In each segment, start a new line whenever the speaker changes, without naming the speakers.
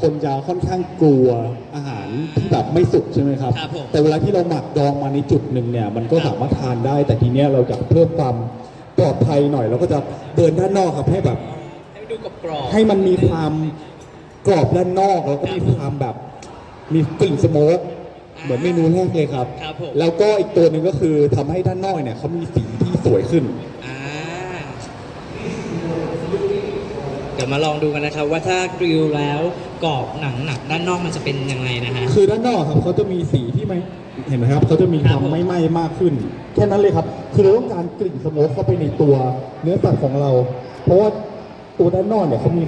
คนจะค่อนข้างกลัวอาหารที่แบบไม่สุกใช่ไหมครับ
ครับผม
แต่เวลาที่เราหมักดองมาในจุดหนึ่งเนี่ย มันก็
ครับ
สามารถทานได้ แต่ทีเนี้ยเราจะเพิ่มความปลอดภัยหน่อยเราก็จะเดินด้านนอกครับให้แบบ
ให้ดูกับกรอบ
ให้มันมีความกรอบด้านนอกแล้วก็มีความแบบมีกลิ่นสโมกเหมือนเมนูแรกเลยครับ
ครับผม
แล้วก็อีกตัวหนึ่งก็คือทำให้ด้านนอกเนี่ยเขามีสีที่สวยขึ้น
อ่าเดี๋ยวมาลองดูกันนะครับว่าถ้ากริลแล้วกรอบหนังหนักด้านนอกมันจะเป็นยังไงนะฮะ
คือด้านนอกครับเขาจะมีสีที่ไม่เห็นไหมครับเขาจะมีค
ครั
วา
บ
ม
ผม
ไม่ไหม้มากขึ้น แค่นั้นเลยครับ คือเราต้องการกลิ่นสโมกเข้าไปในตัวเนื้อสัตว์ของเรา เพราะว่าตัวด้านนอกเนี่ยเขามี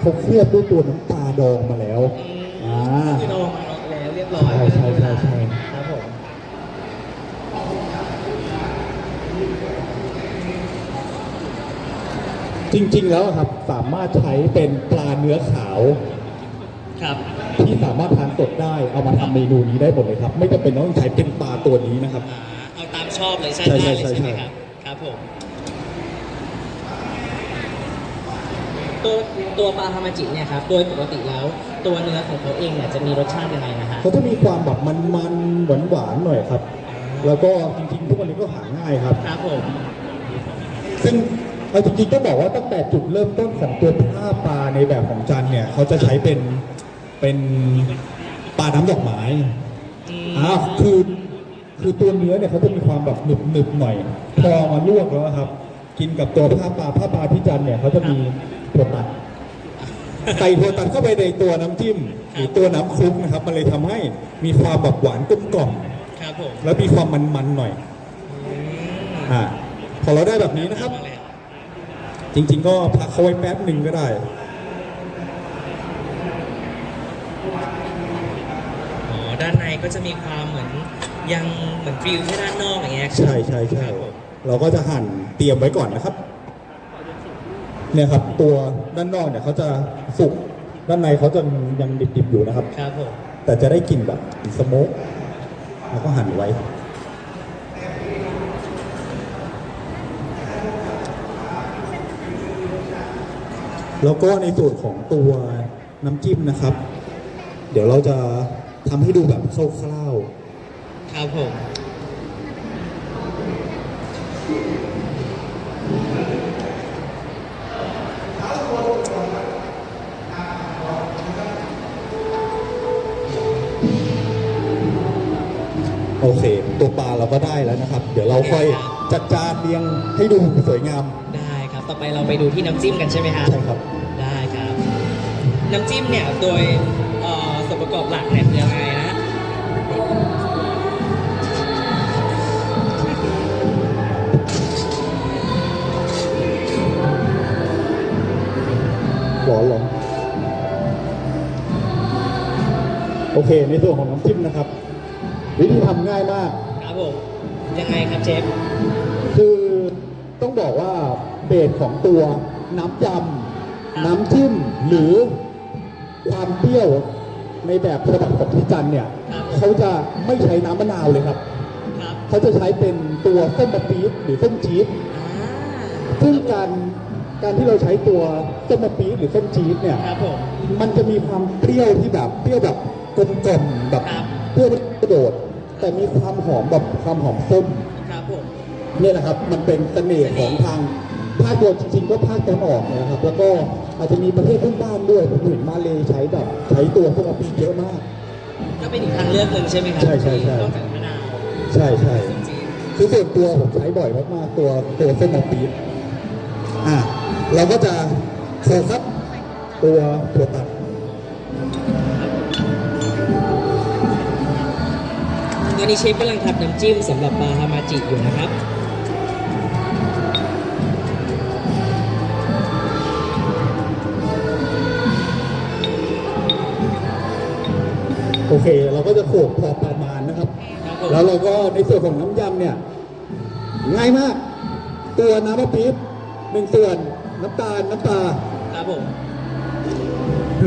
เขาเคลือบด้วยตัวน้ำตาดองมาแล้ว
อืม
อ่า
คือเราลงมาแล้วเรียบร้อย
ใช่ใช่ใช่ใช่
ครับผม
จริง ๆ แล้วอะครับสามารถใช้เป็นปลาเนื้อขาว
ครับ
ที่สามารถทานสดได้เอามาทำเมนูนี้ได้หมดเลยครับ ไม่จำเป็นต้องใช้เป็นปลาตัวนี้นะครับ
อ่าเอาตามชอบเลยใช่
ใช่
ได้
ใช่
เลยใช่ไหม
ใช่
ครับ ครับผม ตัวตัวปลาฮามาจิเนี่ยครับ โดยปกติแล้ว ตัวเนื้อของเขาเองเนี่ยจะมีรสชาติยังไงนะฮะ
เขาจะมีความแบบมันๆหวานๆหน่อยครับ แล้วก็จริงๆทุกวันนี้ก็หาง่ายครับ
ครับผม
ซึ่ง เอาจริงๆต้องบอกว่าตั้งแต่จุดเริ่มต้นของตัวผ้าปลาในแบบของจันเนี่ยเขาจะใช้เป็นเป็นปลาน้ำดอกไม้
อืม
อ่าคือคือตัวเนื้อเนี่ยเขาจะมีความแบบหนึบหนึบๆหน่อยพอมาลวกแล้วอะครับ กินกับตัวผ้าปลาผ้าปลาที่จันเนี่ยเขาจะมีถั่วตัดใส่ถั่วตัดเข้าไปในตัวน้ำจิ้มหรือตัวน้ำคลุกนะครับ มันเลยทำให้มีความแบบหวานกลมกล่อม
ครับผม
แล้วมีความมันๆหน่อย
อืม
อ่าพอเราได้แบบนี้นะครับ
มากเลย
จริง ๆ ก็พักเขาไว้แป๊บหนึ่งก็ได้
อ๋อด้านในก็จะมีความเหมือนยังเหมือนฟิลที่ด้านนอกอย่างเงี้ย
ใช่ใช่ใช่
ครับผม
เราก็จะหั่นเตรียมไว้ก่อนนะครับ เนี่ยครับ ตัวด้านนอกเนี่ยเขาจะสุกด้านในเขาจะยังดิบๆอยู่นะครับ
ครับผม
แต่จะได้กลิ่นแบบกลิ่นสโมกแล้วก็หั่นไว้ แล้วก็ในส่วนของตัวน้ำจิ้มนะครับ เดี๋ยวเราจะทำให้ดูแบบคร่าวๆ
ครับผม
โอเค ตัวปลาเราก็ได้แล้วนะครับ เดี๋ยวเราค่อยจัดจานเรียงให้ดูสวยงาม
ได้ครับต่อไปเราไปดูที่น้ำจิ้มกันใช่ไหมฮะ
ใช่ครับ
ได้ครับ น้ำจิ้มเนี่ยโดยเอ่อส่วนประกอบหลักเนี่ยคือยังไงนะ
ร้อนร้อนโอเค ในส่วนของน้ำจิ้มนะครับ วิธีทำง่ายมาก
ครับผมยังไงครับเชฟ
คือ ต้องบอกว่าเบสของตัวน้ำยำน้ำจิ้มหรือความเปรี้ยวในแบบฉบับของที่จันเนี่ย
ครับ
เขาจะไม่ใช้น้ำมะนาวเลยครับ
ครับ
เขาจะใช้เป็นตัวส้มมะปี๊ดหรือส้มจี๊ด
อ่า
ซึ่งการการที่เราใช้ตัวส้มมะปี๊ดหรือส้มจี๊ดเนี่ย
ครับผม
มันจะมีความเปรี้ยวที่แบบเปรี้ยวแบบกลมกล่อมแบบ
ครับ
เปรี้ยวกระโดด แต่มีความหอมแบบความหอมส้ม
ครับผม
เนี่ยนะครับมันเป็นเสน่ห์ของทางภาคตะวันจริงๆก็ภาคตะวันออกเนยนะครับ แล้วก็อาจจะมีประเทศเพื่อนบ้านด้วยผมเห็นมาเลใช้แบบใช้ตัวส้มมะปี๊ดเยอะมาก
ก็เป็นอีกทางเลือกหนึ่งใช่ไหมครั
ใช่ใช่ใช่
ที่นอกจากมะนาว
ใช่ใช่
จริง
คือส่วนตัวผมใช้บ่อยมากๆตัวตัวส้มมะปี๊ดอะเราก็จะโคครับตัวตัวตัด
ตอนนี้เชฟกำลังทำน้ำจิ้มสำหรับปลาฮามาจิอยู่นะครับ
โอเค เราก็จะโขลกพอประมาณนะครับ
ครับผม
แล้วเราก็ในส่วนของน้ำยำเนี่ย ง่ายมากตัวน้ำมะปี๊บหนึ่งส่วนน้ำตาลน้ำปลา
ครับผม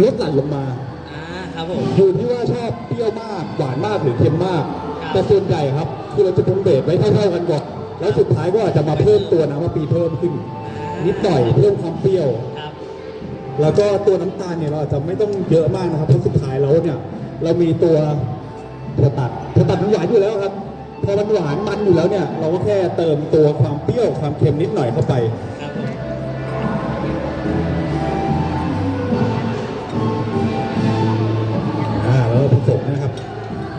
ลดหลั่นลงมา
อ่าครับผม
อยู่ที่ว่าชอบเปรี้ยวมากหวานมากหรือเค็มมาก
ครับ
แต่ส่วนใหญ่ครับคือเราจะคงเบสไว้เท่าๆกันก่อนแล้วสุดท้ายก็อาจจะมาเพิ่มตัวน้ำมะปีเพิ่มขึ้น นิดหน่อยเพิ่มความเปรี้ยว
ครับ
แล้วก็ตัวน้ำตาลเนี่ยเราอาจจะไม่ต้องเยอะมากนะครับเพราะสุดท้ายแล้วเนี่ย เรามีตัวถั่วตัดถั่วตัดมันหวานอยู่แล้วครับ พอมันหวานมันอยู่แล้วเนี่ย เราก็แค่เติมตัวความเปรี้ยวความเค็มนิดหน่อยเข้าไป
ครับผม
อ่าแล้วผสมนะครับ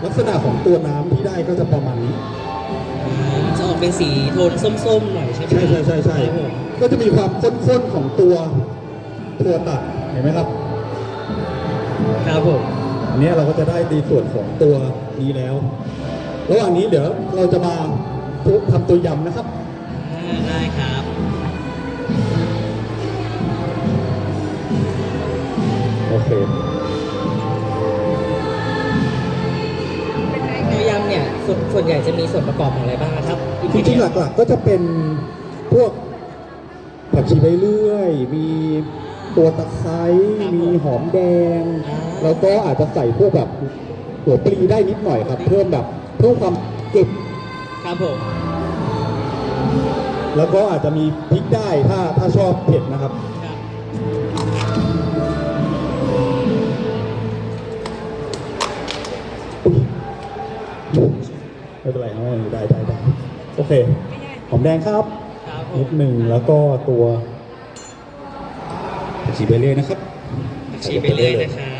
ลักษณะของตัวน้ำที่ได้ก็จะประมาณนี้
อ่าจะออกเป็นสีโทนส้มๆหน่อยใช่ไหม
ใช่ใช่ใช่ใช่
ครับผม
ก็จะมีความข้นๆของตัวถั่วตัดเห็นไหมครับ
ครับผม
อันนี้เราก็จะได้ในส่วนของตัวนี้แล้ว ระหว่างนี้เดี๋ยวเราจะมาทำตัวยำนะครับ
อ่าได้ครับ
โอเค
ตัวยำเนี่ยส่วนส่วนใหญ่จะมีส่วนประกอบของอะไรบ้างนะครับ
จริงๆหลักๆก็จะเป็นพวกผักชีใบเลื่อย มีตัวตะไคร้มีหอมแดง แล้วก็อาจจะใส่พวกแบบหัวปลีได้นิดหน่อยครับ เพิ่มแบบเพิ่มความกรึบ
ครับผม
แล้วก็อาจจะมีพริกได้ถ้าถ้าชอบเผ็ดนะครับ
ครับ
ไม่เป็นไรครับได้ได้ได้โอเคหอมแดงครับ
ครับผ
นิ
ม
ดหนึ่งแล้วก็ตัวผักชีใบเลื่อยนะครับ
ชีไปเลยนะครับ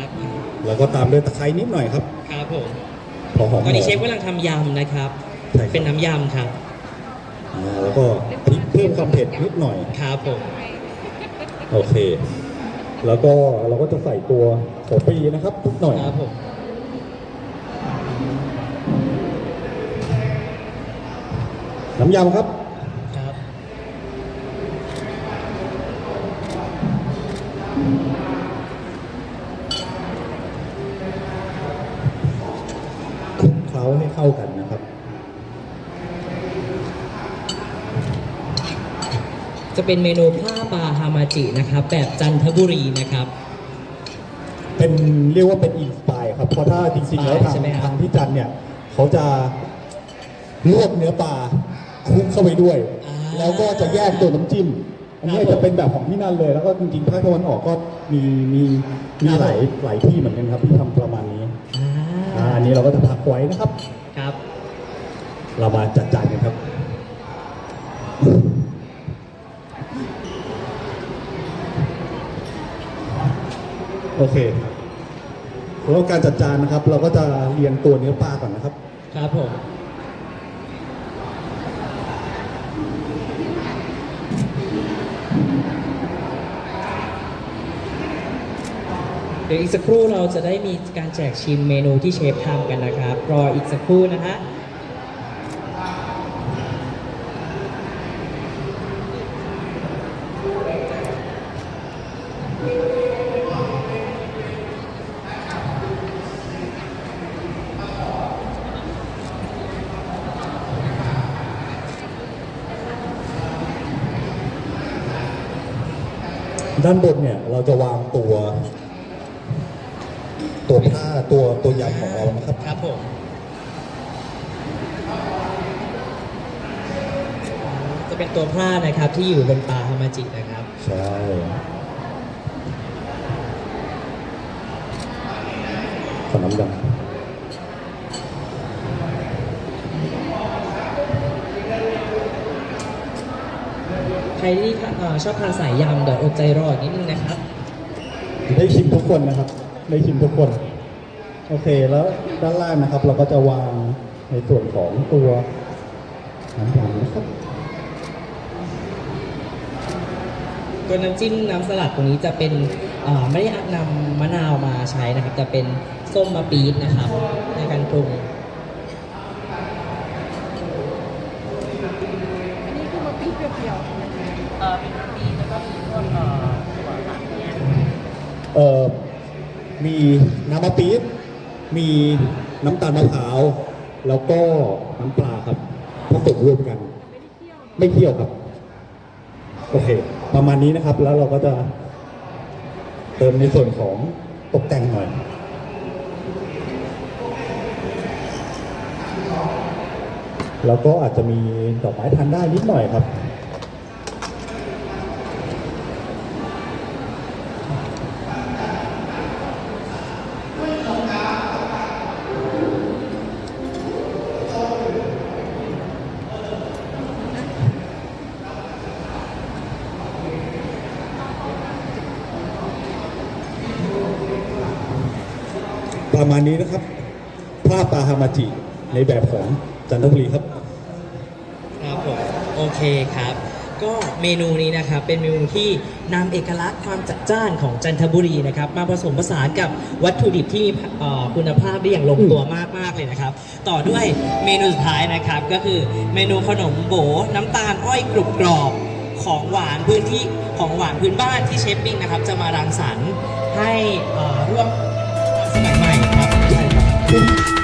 แล้วก็ตามด้วยตะไคร้นิดหน่อยครับ
ครับผม
พอหอม
ตอนนี้
ห
เช
อ
ฟ
ม
กำลังทำยำนะครับ
ใช่ครับ
เป็นน้ำยำครับ
อ่าแล้วก็พริกเพิ่มความเผ็ดนิดหน่อย
ครับผม
โอเค แล้วก็เราก็จะใส่ตัวหัวปลีนะครับนิดหน่อย
ครับผม
น้ำยำครับ
ครับ
คลุกเคล้าให้เข้ากันนะครับ
จะเป็นเมนูผ้าปลาฮามาจินะครับแบบจันทบุรีนะครับ
เป็นเรียกว่าเป็นอินสปายครับ เพราะถ้าจริงๆแล้วทาง
ใช่ไหมครับ
ทางที่จันเนี่ย เขาจะลวกเนื้อปลาคลุกเข้าไปด้วย
อ่า
แล้วก็จะแยกตัวน้ำจิ้ม อันนี้
ครับ
จะเป็นแบบของที่นั่นเลย แล้วก็จริงๆภาคตะวันออกก็มีมีมี
ครับ
หลายหลายที่เหมือนกันครับที่ทำประมาณนี้
อ่า
อ่าอันนี้เราก็จะพักไว้นะครับ
ครับ
เรามาจัดจานกันครับ โอเคสำหรับการจัดจานนะครับ เราก็จะเรียงตัวเนื้อปลาก่อนนะครับ
ครับผม เดี๋ยวอีกสักครู่เราจะได้มีการแจกชิมเมนูที่เชฟทำกันนะครับ รออีกสักครู่นะฮะ
ด้านบนเนี่ยเราจะวางตัว ตัวผ้าตัวตัวยำของเรานะครับ
ครับผมจะเป็นตัวพลานะครับที่อยู่บนปลาฮามาจินะครับ
ใช่ขอน้ำดำ
ใครที่เอ่อชอบทานสายยำเดี๋ยวอดใจรออีกนิดนึงนะครับ
ได้ชิมทุกคนนะครับ ได้ชิมทุกคน โอเคแล้วด้านล่างนะครับ เราก็จะวางในส่วนของตัวน้ำยำนะครับ
ตัวน้ำจิ้มน้ำสลัดตรงนี้จะเป็นเอ่อไม่ได้นำมะนาวมาใช้นะครับ จะเป็นส้มมะปี๊ดนะครับ ในการปรุง
อันนี้คือมาปี๊บเปรี้ยว
เอ่อเป็นมะปี๊ดแล้วก็มีพวกเอ่อถั่วตัดเนี่ย
เอ่อมีน้ำมะปี๊บมีน้ำตาลมะพร้าวแล้วก็น้ำปลาครับผสมรวมกัน ไม่เคี่ยวครับ โอเค ประมาณนี้นะครับ แล้วเราก็จะเติมในส่วนของตกแต่งหน่อย แล้วก็อาจจะมีดอกไม้ทานได้นิดหน่อยครับ ประมาณนี้นะครับผ้าปาฮามาจิในแบบของจันทบุรีครับ
ครับผมโอเคครับ ก็เมนูนี้นะครับเป็นเมนูที่นำเอกลักษณ์ความจัดจ้านของจันทบุรีนะครับมาผสมผสานกับวัตถุดิบที่มีเอ่อคุณภาพได้อย่างลงตัวมากๆเลยนะครับ ต่อด้วยเมนูสุดท้ายนะครับก็คือเมนูขนมโบน้ำตาลอ้อยกรุบกรอบของหวานพื้นที่ของหวานพื้นบ้านที่เชฟปิ้งนะครับจะมารังสรรค์ให้เอ่อร่วม สมั